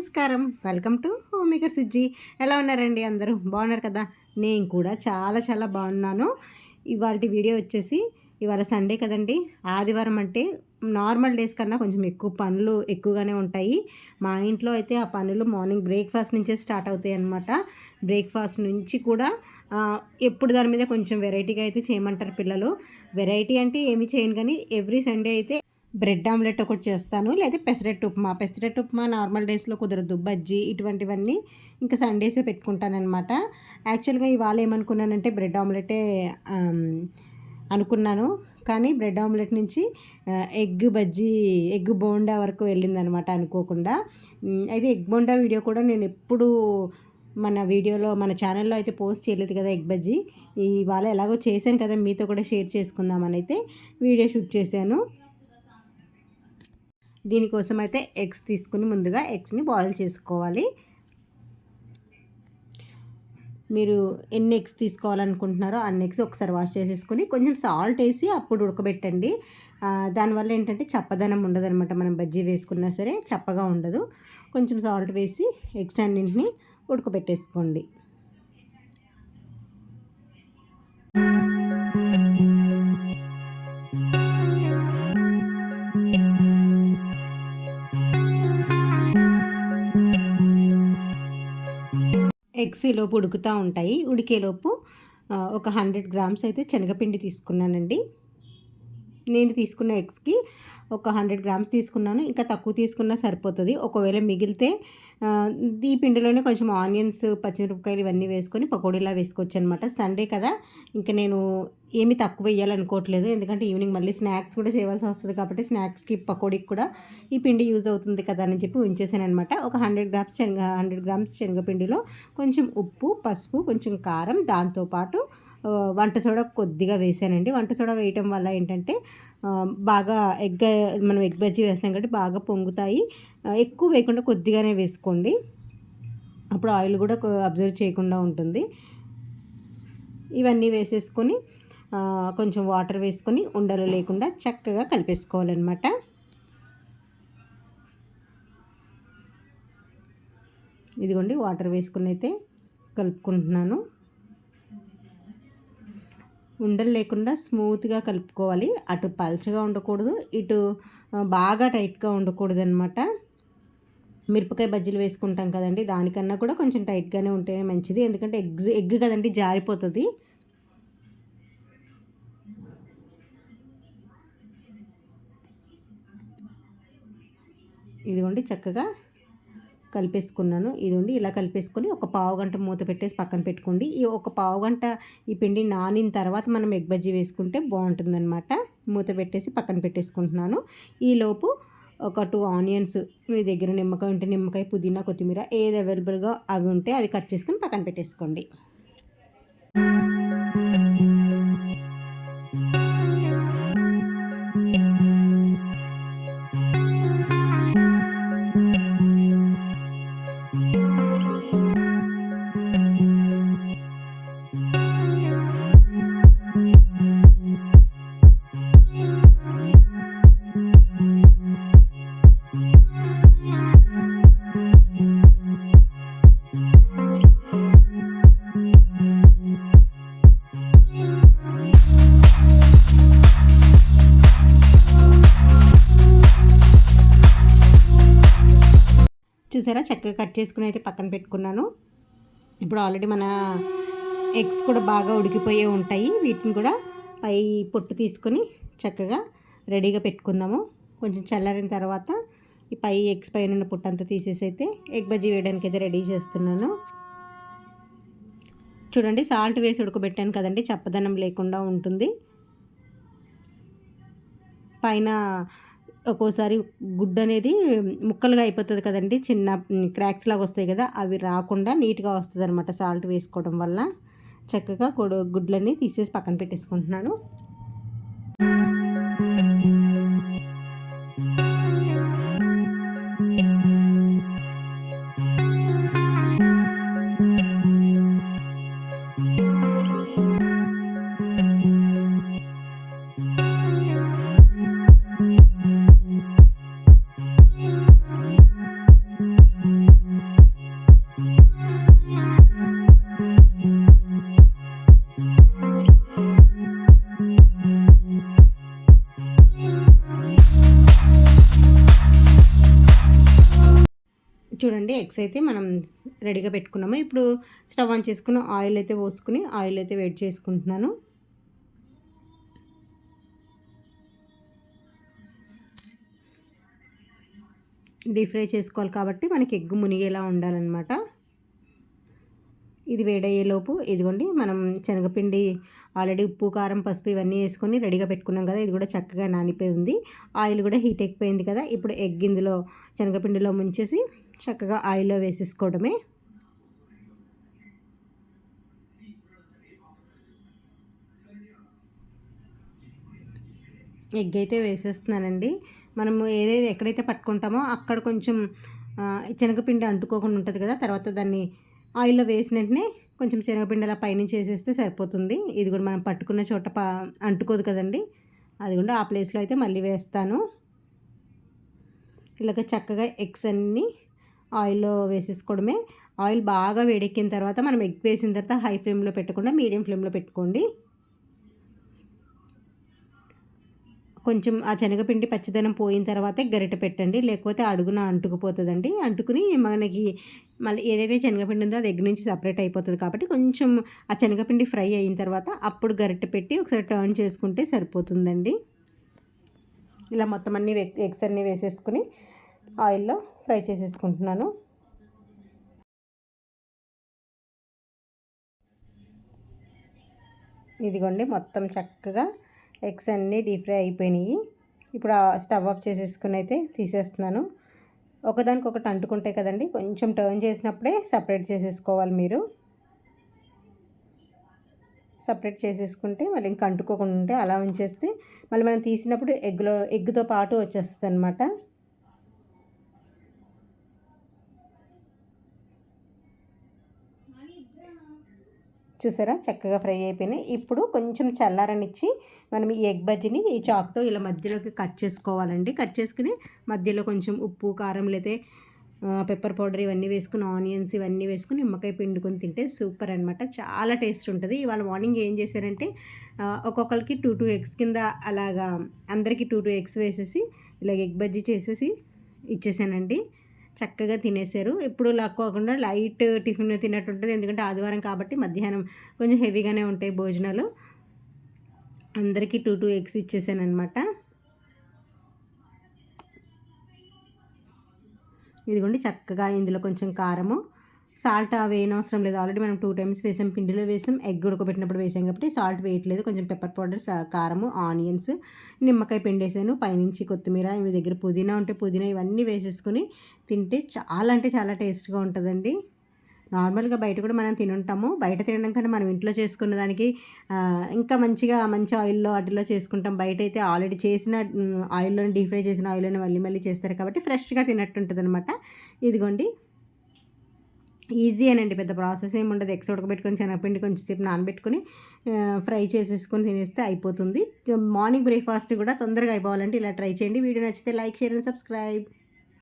నమస్కారం. Welcome to homemaker Sizzi. ఎలా ఉన్నారండి అందరూ? బాగున్నారు కదా? నేను కూడా చాలా చాలా బాగున్నాను. ఇవాళ వీడియో వచ్చేసి ఇవాళ సండే కదండి. ఆదివారం అంటే నార్మల్ డేస్ కన్నా కొంచెం ఎక్కువ పనులు ఎక్కువగానే ఉంటాయి. మా ఇంట్లో అయితే ఆ పనులు మార్నింగ్ బ్రేక్ఫాస్ట్ నుంచే స్టార్ట్ అవుతాయి అన్నమాట. బ్రేక్ఫాస్ట్ నుంచి కూడా ఎప్పుడు దాని మీద కొంచెం వెరైటీగా అయితే చేయమంటారు పిల్లలు. వెరైటీ అంటే ఏమి చేయను కానీ ఎవ్రీ సండే అయితే బ్రెడ్ ఆమ్లెట్ ఒకటి చేస్తాను. లేదా పెసరెట్ ఉప్మా. పెసరెట్ ఉప్మా నార్మల్ డేస్లో కుదరదు. బజ్జీ ఇటువంటివన్నీ ఇంకా సండేసే పెట్టుకుంటానమాట యాక్చువల్గా ఇవాళ ఏమనుకున్నానంటే బ్రెడ్ ఆమ్లెటే అనుకున్నాను. కానీ బ్రెడ్ ఆమ్లెట్ నుంచి ఎగ్ బజ్జీ ఎగ్ బోండా వరకు వెళ్ళిందనమాట అనుకోకుండా. అయితే ఎగ్ బోండా వీడియో కూడా నేను ఎప్పుడు మన వీడియోలో మన ఛానల్లో అయితే పోస్ట్ చేయలేదు కదా ఎగ్ బజ్జీ. ఇవాళ ఎలాగో చేశాను కదా మీతో కూడా షేర్ చేసుకుందామని అయితే వీడియో షూట్ చేశాను. దీనికోసం అయితే ఎగ్స్ తీసుకుని ముందుగా ఎగ్స్ని బాయిల్ చేసుకోవాలి. మీరు ఎన్ని ఎగ్స్ తీసుకోవాలనుకుంటున్నారో అన్ని ఎగ్స్ ఒకసారి వాష్ చేసేసుకొని కొంచెం సాల్ట్ వేసి అప్పుడు ఉడకబెట్టండి. దానివల్ల ఏంటంటే చప్పదనం ఉండదనమాట మనం బజ్జీ వేసుకున్నా సరే చప్పగా ఉండదు. కొంచెం సాల్ట్ వేసి ఎగ్స్ అన్నింటినీ ఉడకబెట్టేసుకోండి. ఎగ్స్ ఉడుకుతూ ఉంటాయి. ఉడికేలోపు ఒక హండ్రెడ్ గ్రామ్స్ అయితే శనగపిండి తీసుకున్నానండి. నేను తీసుకున్న ఎగ్స్కి ఒక హండ్రెడ్ గ్రామ్స్ తీసుకున్నాను. ఇంకా తక్కువ తీసుకున్నా సరిపోతుంది. ఒకవేళ మిగిలితే ఈ పిండిలోనే కొంచెం ఆనియన్స్ పచ్చిమిరపకాయలు ఇవన్నీ వేసుకొని పకోడీలా వేసుకోవచ్చు అనమాట సండే కదా ఇంకా నేను ఏమి తక్కువ వేయాలనుకోవట్లేదు. ఎందుకంటే ఈవినింగ్ మళ్ళీ స్నాక్స్ కూడా చేయవలసి వస్తుంది కాబట్టి స్నాక్స్కి పకోడీకి కూడా ఈ పిండి యూజ్ అవుతుంది కదా అని చెప్పి ఉంచేసాను అనమాట ఒక హండ్రెడ్ గ్రామ్స్ శనగ హండ్రెడ్ గ్రామ్స్ శనగపిండిలో కొంచెం ఉప్పు పసుపు కొంచెం కారం దాంతోపాటు వంట సోడా కొద్దిగా వేసానండి. వంట సోడా వేయటం వల్ల ఏంటంటే బాగా ఎగ్ మనం ఎగ్ బజ్జీ వేస్తాం కాబట్టి బాగా పొంగుతాయి. ఎక్కువ వేయకుండా కొద్దిగానే వేసుకోండి. అప్పుడు ఆయిల్ కూడా అబ్జర్వ్ చేయకుండా ఉంటుంది. ఇవన్నీ వేసేసుకొని కొంచెం వాటర్ వేసుకొని ఉండలు లేకుండా చక్కగా కలిపేసుకోవాలన్నమాట. ఇదిగోండి వాటర్ వేసుకుని అయితే కలుపుకుంటున్నాను. ఉండలు లేకుండా స్మూత్గా కలుపుకోవాలి. అటు పల్చగా ఉండకూడదు ఇటు బాగా టైట్గా ఉండకూడదు అనమాట మిరపకాయ బజ్జీలు వేసుకుంటాం కదండి దానికన్నా కూడా కొంచెం టైట్గానే ఉంటేనే మంచిది. ఎందుకంటే ఎగ్ ఎగ్ కదండి జారిపోతుంది. ఇదిగోండి చక్కగా కలిపేసుకున్నాను. ఇదిగోండి ఇలా కలిపేసుకొని ఒక పావు గంట మూత పెట్టేసి పక్కన పెట్టుకోండి. ఈ ఒక పావు గంట ఈ పిండి నానిన తర్వాత మనం ఎగ్ బజ్జీ వేసుకుంటే బాగుంటుందన్నమాట. మూత పెట్టేసి పక్కన పెట్టేసుకుంటున్నాను. ఈలోపు ఒక టూ ఆనియన్స్ మీ దగ్గర నిమ్మకాయ ఉంటే నిమ్మకాయ పుదీనా కొత్తిమీర ఏది అవైలబుల్గా అవి ఉంటే అవి కట్ చేసుకుని పక్కన పెట్టేసుకోండి. చూసారా? చక్కగా కట్ చేసుకుని అయితే పక్కన పెట్టుకున్నాను. ఇప్పుడు ఆల్రెడీ మన ఎగ్స్ కూడా బాగా ఉడికిపోయే ఉంటాయి. వీటిని కూడా పై పొట్టు తీసుకొని చక్కగా రెడీగా పెట్టుకుందాము. కొంచెం చల్లారిన తర్వాత ఈ పై ఎగ్స్ పైన ఉన్న పొట్టు అంతా తీసేసి అయితే ఎగ్ బజ్జీ వేయడానికి అయితే రెడీ చేస్తున్నాను. చూడండి సాల్ట్ వేసి ఉడకబెట్టాను కదండి. చప్పదనం లేకుండా ఉంటుంది. పైన ఒక్కోసారి గుడ్డు అనేది ముక్కలుగా అయిపోతుంది కదండి. చిన్న క్రాక్స్ లాగా వస్తాయి కదా అవి రాకుండా నీట్గా వస్తుంది అనమాట సాల్ట్ వేసుకోవడం వల్ల. చక్కగా గుడ్లన్నీ తీసేసి పక్కన పెట్టేసుకుంటున్నాను. ఎగ్స్ అయితే మనం రెడీగా పెట్టుకున్నాము. ఇప్పుడు స్టవ్ ఆన్ చేసుకుని ఆయిల్ అయితే పోసుకుని ఆయిల్ అయితే వేడి చేసుకుంటున్నాను. డీప్ ఫ్రై చేసుకోవాలి కాబట్టి మనకి ఎగ్గు మునిగేలా ఉండాలన్నమాట. ఇది వేడయ్యేలోపు ఇదిగోండి మనం శనగపిండి ఆల్రెడీ ఉప్పు కారం పసుపు ఇవన్నీ వేసుకొని రెడీగా పెట్టుకున్నాం కదా ఇది కూడా చక్కగా నానిపోయి ఉంది. ఆయిల్ కూడా హీట్ ఎక్కిపోయింది కదా ఇప్పుడు ఎగ్ ఇందులో శనగపిండిలో ముంచేసి చక్కగా ఆయిల్లో వేసేసుకోవడమే. ఎగ్ అయితే వేసేస్తున్నానండి. మనము ఏదైతే ఎక్కడైతే పట్టుకుంటామో అక్కడ కొంచెం శనగపిండి అంటుకోకుండా ఉంటుంది కదా తర్వాత దాన్ని ఆయిల్లో వేసిన వెంటనే కొంచెం శనగపిండి అలా పైనుంచి వేసేస్తే సరిపోతుంది. ఇది కూడా మనం పట్టుకున్న చోట పా అంటుకోదు కదండి. అది కూడా ఆ ప్లేస్లో అయితే మళ్ళీ వేస్తాను. ఇలాగ చక్కగా ఎగ్స్ అన్నీ ఆయిల్లో వేసేసుకోవడమే. ఆయిల్ బాగా వేడెక్కిన తర్వాత మనం ఎగ్ వేసిన తర్వాత హై ఫ్లేమ్లో పెట్టకుండా మీడియం ఫ్లేమ్లో పెట్టుకోండి. కొంచెం ఆ శనగపిండి పచ్చిదనం పోయిన తర్వాతే గరిట పెట్టండి. లేకపోతే అడుగున అంటుకుపోతుందండి. అంటుకుని మనకి మళ్ళీ ఏదైతే శనగపిండి ఉందో అది ఎగ్ నుంచి సపరేట్ అయిపోతుంది కాబట్టి కొంచెం ఆ శనగపిండి ఫ్రై అయిన తర్వాత అప్పుడు గరిట పెట్టి ఒకసారి టర్న్ చేసుకుంటే సరిపోతుందండి. ఇలా మొత్తం అన్ని ఎగ్స్ అన్నీ వేసేసుకుని ఆయిల్లో ఫ్రై చేసేసుకుంటున్నాను. ఇదిగోండి మొత్తం చక్కగా ఎగ్స్ అన్నీ డీప్ ఫ్రై అయిపోయినాయి. ఇప్పుడు స్టవ్ ఆఫ్ చేసేసుకుని అయితే తీసేస్తున్నాను. ఒకదానికొకటి అంటుకుంటాయి కదండి కొంచెం టర్న్ చేసినప్పుడే సపరేట్ చేసేసుకోవాలి మీరు. సపరేట్ చేసేసుకుంటే మళ్ళీ ఇంకా అంటుకోకుండా ఉంటే అలా ఉంచేస్తే మళ్ళీ మనం తీసినప్పుడు ఎగ్లో ఎగ్తో పాటు వచ్చేస్తుంది అనమాట చూసారా? చక్కగా ఫ్రై అయిపోయినాయి. ఇప్పుడు కొంచెం చల్లారనిచ్చి మనం ఈ ఎగ్ బజ్జీని ఈ చాక్తో ఇలా మధ్యలోకి కట్ చేసుకోవాలండి. కట్ చేసుకుని మధ్యలో కొంచెం ఉప్పు కారం లేతే పెప్పర్ పౌడర్ ఇవన్నీ వేసుకుని ఆనియన్స్ ఇవన్నీ వేసుకుని నిమ్మకాయ పిండుకొని తింటే సూపర్ అనమాట చాలా టేస్ట్ ఉంటుంది. ఇవాళ మార్నింగ్ ఏం చేశారంటే ఒక్కొక్కరికి టూ టూ ఎగ్స్ కింద అలాగా అందరికీ టూ టూ ఎగ్స్ వేసేసి ఇలా ఎగ్ బజ్జీ చేసేసి ఇచ్చేసానండి. చక్కగా తినేశారు ఎప్పుడు లాక్కోకుండా లైట్ టిఫిన్ తిన్నట్టు ఉంటుంది ఎందుకంటే ఆదివారం కాబట్టి మధ్యాహ్నం కొంచెం హెవీగానే ఉంటాయి భోజనాలు. అందరికీ టూ టూ ఎగ్స్ ఇచ్చేసాను అనమాట ఇదిగోండి చక్కగా ఇందులో కొంచెం కారము. సాల్ట్ వేయనవసరం లేదు. ఆల్రెడీ మనం టూ టైమ్స్ వేసాం. పిండిలో వేసాం. ఎగ్ ఉడకబెట్టినప్పుడు వేసాం కాబట్టి సాల్ట్ వేయట్లేదు. కొంచెం పెప్పర్ పౌడర్ కారము ఆనియన్స్ నిమ్మకాయ పిండేసాను పైనుంచి కొత్తిమీర మీ దగ్గర పుదీనా ఉంటే పుదీనా ఇవన్నీ వేసేసుకుని తింటే చాలా అంటే చాలా టేస్ట్గా ఉంటుందండి. నార్మల్గా బయట కూడా మనం తినుంటాము. బయట తినడం కంటే మనం ఇంట్లో చేసుకున్న దానికి ఇంకా మంచిగా మంచి ఆయిల్లో వాటిలో చేసుకుంటాం. బయట అయితే ఆల్రెడీ చేసిన ఆయిల్లో డీప్ ఫ్రై చేసిన ఆయిల్లోనే మళ్ళీ మళ్ళీ చేస్తారు కాబట్టి ఫ్రెష్గా తినట్టు ఉంటుంది అనమాట ఇదిగోండి. ఈజీ అనండి. పెద్ద ప్రాసెస్ ఏమి ఉండదు ఎక్స్ ఉడకబెట్టుకొని శనగపిండి కొంచెం సేపు నానబెట్టుకొని ఫ్రై చేసేసుకొని తినేస్తే అయిపోతుంది. మార్నింగ్ బ్రేక్ఫాస్ట్ కూడా తొందరగా అయిపోవాలంటే ఇలా ట్రై చేయండి. వీడియో నచ్చితే లైక్ షేర్ అండ్ సబ్స్క్రైబ్.